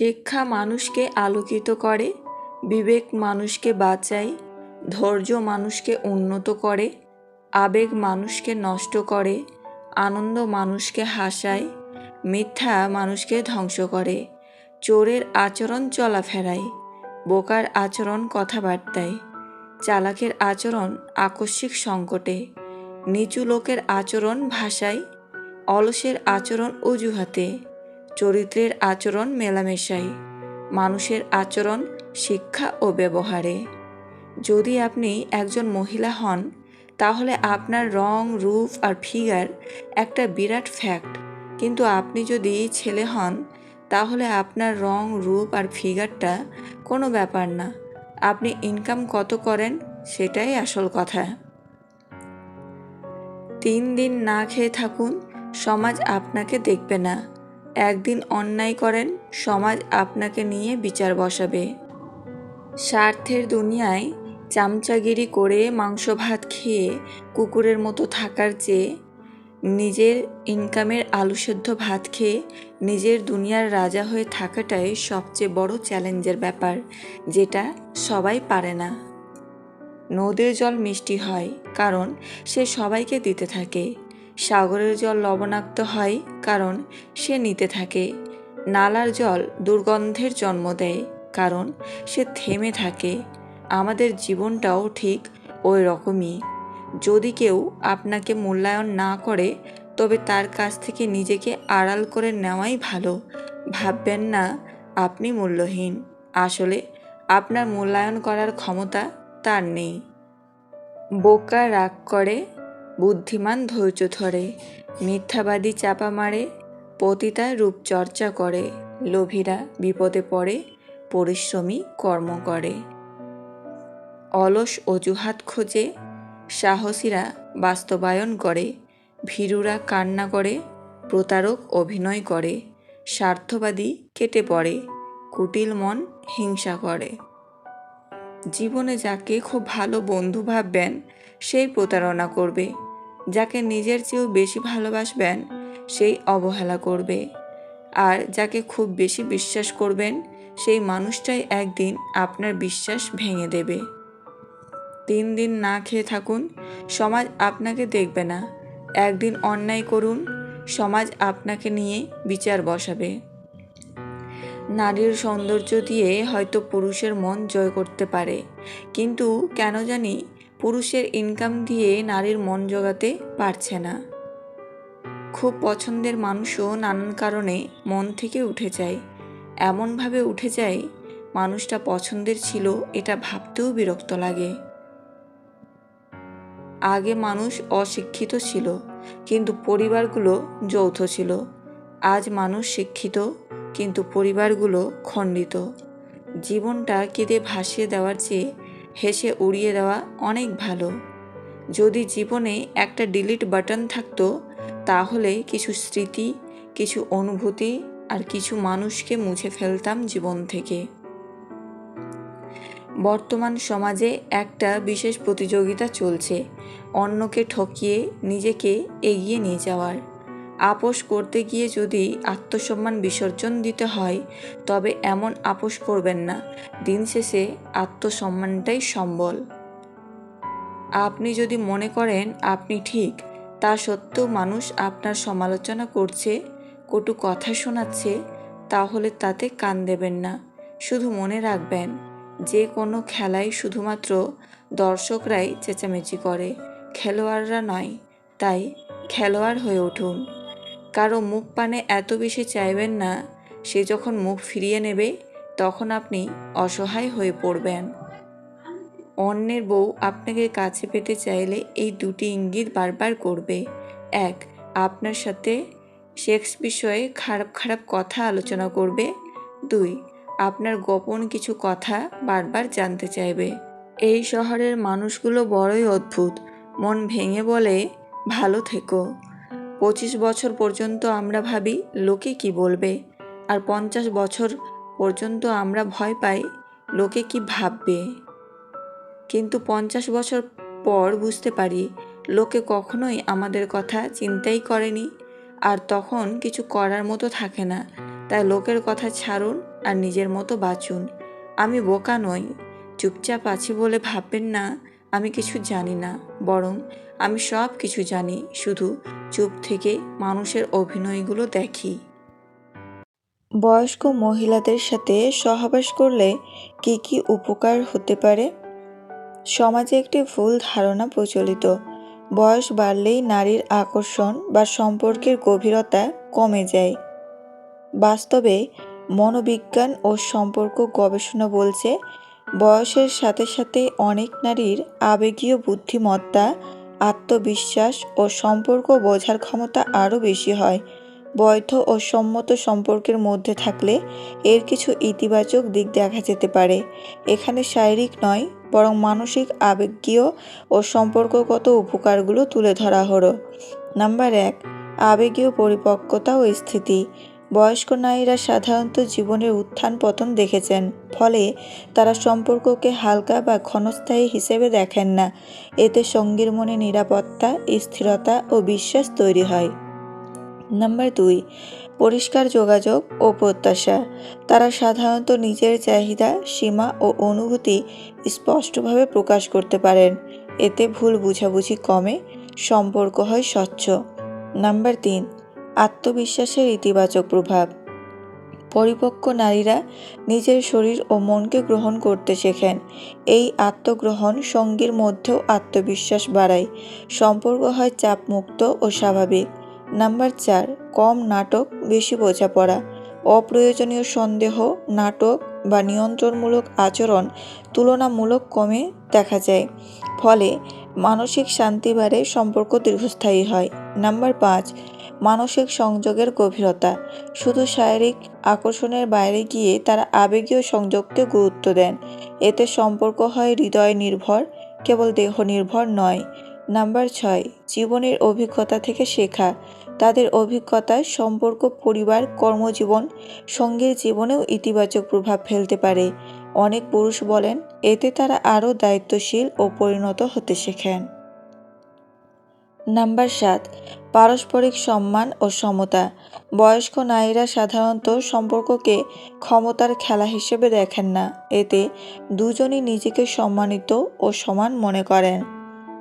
শিক্ষা মানুষকে আলোকিত করে, বিবেক মানুষকে বাঁচায়, ধৈর্য মানুষকে উন্নত করে, আবেগ মানুষকে নষ্ট করে, আনন্দ মানুষকে হাসায়, মিথ্যা মানুষকে ধ্বংস করে, চোরের আচরণ চলাফেরায়, বোকার আচরণ কথাবার্তায়, চালাকের আচরণ আকস্মিক সংকটে, নিচু লোকের আচরণ ভাষায়, অলসের আচরণ অজুহাতে চরিত্রের আচরণ মেলামেশায় মানুষের আচরণ, শিক্ষা ও ব্যবহারে। যদি আপনি একজন মহিলা হন, তাহলে আপনার রং, রূপ আর ফিগার একটা বিরাট ফ্যাক্ট। কিন্তু আপনি যদি ছেলে হন, তাহলে আপনার রং, রূপ আর ফিগারটা কোনো ব্যাপার না। আপনি ইনকাম কত করেন, সেটাই আসল কথা। তিন দিন না খেয়ে থাকুন, সমাজ আপনাকে দেখবে না। একদিন অন্যায় করেন, সমাজ আপনাকে নিয়ে বিচার বসাবে। স্বার্থের দুনিয়ায় চামচাগিরি করে মাংস ভাত খেয়ে কুকুরের মতো থাকার চেয়ে নিজের ইনকামের আলু সেদ্ধ ভাত খেয়ে নিজের দুনিয়ার রাজা হয়ে থাকাটাই সবচেয়ে বড় চ্যালেঞ্জের ব্যাপার, যেটা সবাই পারে না। নদীর জল মিষ্টি হয়, কারণ সে সবাইকে দিতে থাকে। সাগরের জল লবণাক্ত হয় কারণ সে নিতে থাকে। নালার জল দুর্গন্ধের জন্ম দেয় কারণ সে থেমে থাকে। আমাদের জীবনটাও ঠিক ওই রকমই। যদি কেউ আপনাকে মূল্যায়ন না করে, তবে তার কাছ থেকে নিজেকে আড়াল করে নেওয়াই ভালো। ভাববেন না, আপনি মূল্যহীন। আসলে আপনার মূল্যায়ন করার ক্ষমতা তার নেই। বোকা রাগ করে বুদ্ধিমান ধৈর্য ধরে, মিথ্যাবাদী চাপা মারে, পতিতা রূপচর্চা করে, লোভীরা বিপদে পড়ে, পরিশ্রমী কর্ম করে। অলস অজুহাত খোঁজে, সাহসীরা বাস্তবায়ন করে, ভীরুরা কান্না করে, প্রতারক অভিনয় করে, স্বার্থবাদী কেটে পড়ে, কুটিল মন হিংসা করে। জীবনে যাকে খুব ভালো বন্ধু ভাববেন, সেই প্রতারণা করবে। যাকে নিজের চেয়েও বেশি ভালোবাসবেন, সেই অবহেলা করবে। আর যাকে খুব বেশি বিশ্বাস করবেন, সেই মানুষটাই একদিন আপনার বিশ্বাস ভেঙে দেবে। তিন দিন না খেয়ে থাকুন, সমাজ আপনাকে দেখবে না। একদিন অন্যায় করুন, সমাজ আপনাকে নিয়ে বিচার বসাবে। নারীর সৌন্দর্য দিয়ে হয়তো পুরুষের মন জয় করতে পারে, কিন্তু কেন জানি পুরুষের ইনকাম দিয়ে নারীর মন জোগাতে পারছে না। খুব পছন্দের মানুষও নানান কারণে মন থেকে উঠে যায়। এমনভাবে উঠে যায়, মানুষটা পছন্দের ছিল এটা ভাবতেও বিরক্ত লাগে। আগে মানুষ অশিক্ষিত ছিল, কিন্তু পরিবারগুলো যৌথ ছিল। আজ মানুষ শিক্ষিত, কিন্তু পরিবারগুলো খণ্ডিত। জীবনটা কেঁদে ভাসিয়ে দেওয়ার চেয়ে হেসে উড়িয়ে দেওয়া অনেক ভালো। যদি জীবনে একটা ডিলিট বাটন থাকতো, তাহলে কিছু স্মৃতি, কিছু অনুভূতি আর কিছু মানুষকে মুছে ফেলতাম জীবন থেকে। বর্তমান সমাজে একটা বিশেষ প্রতিযোগিতা চলছে, অন্যকে ঠকিয়ে নিজেকে এগিয়ে নিয়ে যাওয়ার। আপোষ করতে গিয়ে যদি আত্মসম্মান বিসর্জন দিতে হয়, তবে এমন আপোষ করবেন না। দিন শেষে আত্মসম্মানটাই সম্বল। আপনি যদি মনে করেন আপনি ঠিক, তা সত্ত্বেও মানুষ আপনার সমালোচনা করছে, কটু কথা শোনাচ্ছে, তাহলে তাতে কান দেবেন না। শুধু মনে রাখবেন, যে কোনো খেলায় শুধুমাত্র দর্শকরাই চেঁচামেচি করে, খেলোয়াড়রা নয়, তাই খেলোয়াড় হয়ে উঠুন। কারও মুখ পানে এত বেশি চাইবেন না, সে যখন মুখ ফিরিয়ে নেবে, তখন আপনি অসহায় হয়ে পড়বেন। অন্যের বউ আপনাকে কাছে পেতে চাইলে এই দুটি ইঙ্গিত বারবার করবে। এক, আপনার সাথে সেক্স বিষয়ে খারাপ খারাপ কথা আলোচনা করবে। দুই, আপনার গোপন কিছু কথা বারবার জানতে চাইবে। এই শহরের মানুষগুলো বড়ই অদ্ভুত। মন ভেঙে বলে, ভালো থেকো। পঁচিশ বছর পর্যন্ত আমরা ভাবি, লোকে কি বলবে? আর পঞ্চাশ বছর পর্যন্ত আমরা ভয় পাই, লোকে কি ভাববে? কিন্তু পঞ্চাশ বছর পর বুঝতে পারি, লোকে কখনোই আমাদের কথা চিন্তাই করেনি আর তখন কিছু করার মতো থাকে না। তাই লোকের কথা ছাড়ুন আর নিজের মতো বাঁচুন। আমি বোকা নই, চুপচাপ আছি বলে ভাববেন না আমি কিছু জানি না, বরং আমি সব কিছু জানি, শুধু চুপ থেকে মানুষের অভিনয়গুলো দেখি। বয়স্ক মহিলাদের সাথে সহবাস করলে কি কি উপকার হতে পারে? সমাজে একটি ভুল ধারণা প্রচলিত। বয়স বাড়লেই নারীর আকর্ষণ বা সম্পর্কের গভীরতা কমে যায়। বাস্তবে মনোবিজ্ঞান ও সম্পর্ক গবেষণা বলছে বয়সের সাথে সাথে অনেক নারীর আবেগীয় বুদ্ধিমত্তা, আত্মবিশ্বাস ও সম্পর্ক বোঝার ক্ষমতা আরও বেশি হয়। বৈধ ও সম্মত সম্পর্কের মধ্যে থাকলে এর কিছু ইতিবাচক দিক দেখা যেতে পারে। এখানে শারীরিক নয়, বরং মানসিক, আবেগীয় ও সম্পর্কগত উপকারগুলো তুলে ধরা হলো। নাম্বার এক, আবেগীয় পরিপক্কতা ও স্থিতি। বয়স্ক নারীরা সাধারণত জীবনের উত্থান পতন দেখেছেন, ফলে তারা সম্পর্ককে হালকা বা ক্ষণস্থায়ী হিসেবে দেখেন না। এতে সঙ্গীর মনে নিরাপত্তা, স্থিরতা ও বিশ্বাস তৈরি হয়। নাম্বার দুই, পরিষ্কার যোগাযোগ ও প্রত্যাশা। তারা সাধারণত নিজের চাহিদা, সীমা ও অনুভূতি স্পষ্টভাবে প্রকাশ করতে পারেন। এতে ভুল বুঝাবুঝি কমে, সম্পর্ক হয় স্বচ্ছ। নাম্বার তিন আত্মবিশ্বাসের ইতিবাচক প্রভাব। পরিপক্ক নারীরা নিজের শরীর ও মনকে গ্রহণ করতে শেখেন। এই আত্মগ্রহণ সঙ্গীর মধ্যেও আত্মবিশ্বাস বাড়ায়। সম্পর্ক হয় চাপমুক্ত ও স্বাভাবিক। নাম্বার চার, কম নাটক, বেশি বোঝাপড়া। অপ্রয়োজনীয় সন্দেহ, নাটক বা নিয়ন্ত্রণমূলক আচরণ তুলনামূলক কমে দেখা যায়। ফলে মানসিক শান্তি বাড়ে, সম্পর্ক দীর্ঘস্থায়ী হয়। নাম্বার পাঁচ মানসিক সংযোগের গভীরতা। শুধু শারীরিক আকর্ষণের বাইরে গিয়ে তারা আবেগীয় সংযোগকে গুরুত্ব দেন। এতে সম্পর্ক হয় হৃদয় নির্ভর কেবল দেহ নির্ভর নয়। নাম্বার ছয়, জীবনের অভিজ্ঞতা থেকে শেখা। তাদের অভিজ্ঞতায় সম্পর্ক, পরিবার, কর্মজীবন, সঙ্গীর জীবনেও ইতিবাচক প্রভাব ফেলতে পারে। অনেক পুরুষ বলেন, এতে তারা আরও দায়িত্বশীল ও পরিণত হতে শেখেন। নাম্বার সাত, পারস্পরিক সম্মান ও সমতা। বয়স্ক নারীরা সাধারণত সম্পর্ককে ক্ষমতার খেলা হিসেবে দেখেন না। এতে দুজনই নিজেকে সম্মানিত ও সমান মনে করেন।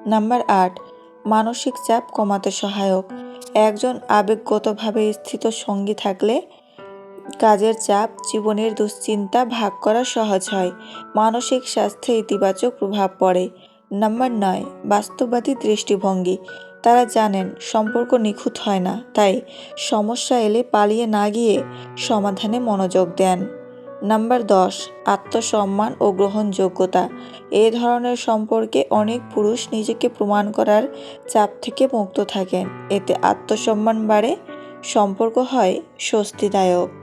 নাম্বার আট, মানসিক চাপ কমাতে সহায়ক। একজন আবেগগতভাবে স্থিত সঙ্গী থাকলে কাজের চাপ, জীবনের দুশ্চিন্তা ভাগ করা সহজ হয়। মানসিক স্বাস্থ্যে ইতিবাচক প্রভাব পড়ে। নাম্বার নয়, বাস্তববাদী দৃষ্টিভঙ্গি। তারা জানেন সম্পর্ক নিখুঁত হয় না, তাই সমস্যা এলে পালিয়ে না গিয়ে সমাধানে মনোযোগ দেন। নাম্বার দশ, আত্মসম্মান ও গ্রহণযোগ্যতা। এ ধরনের সম্পর্কে অনেক পুরুষ নিজেকে প্রমাণ করার চাপ থেকে মুক্ত থাকেন। এতে আত্মসম্মান বাড়ে, সম্পর্ক হয় স্বস্তিদায়ক।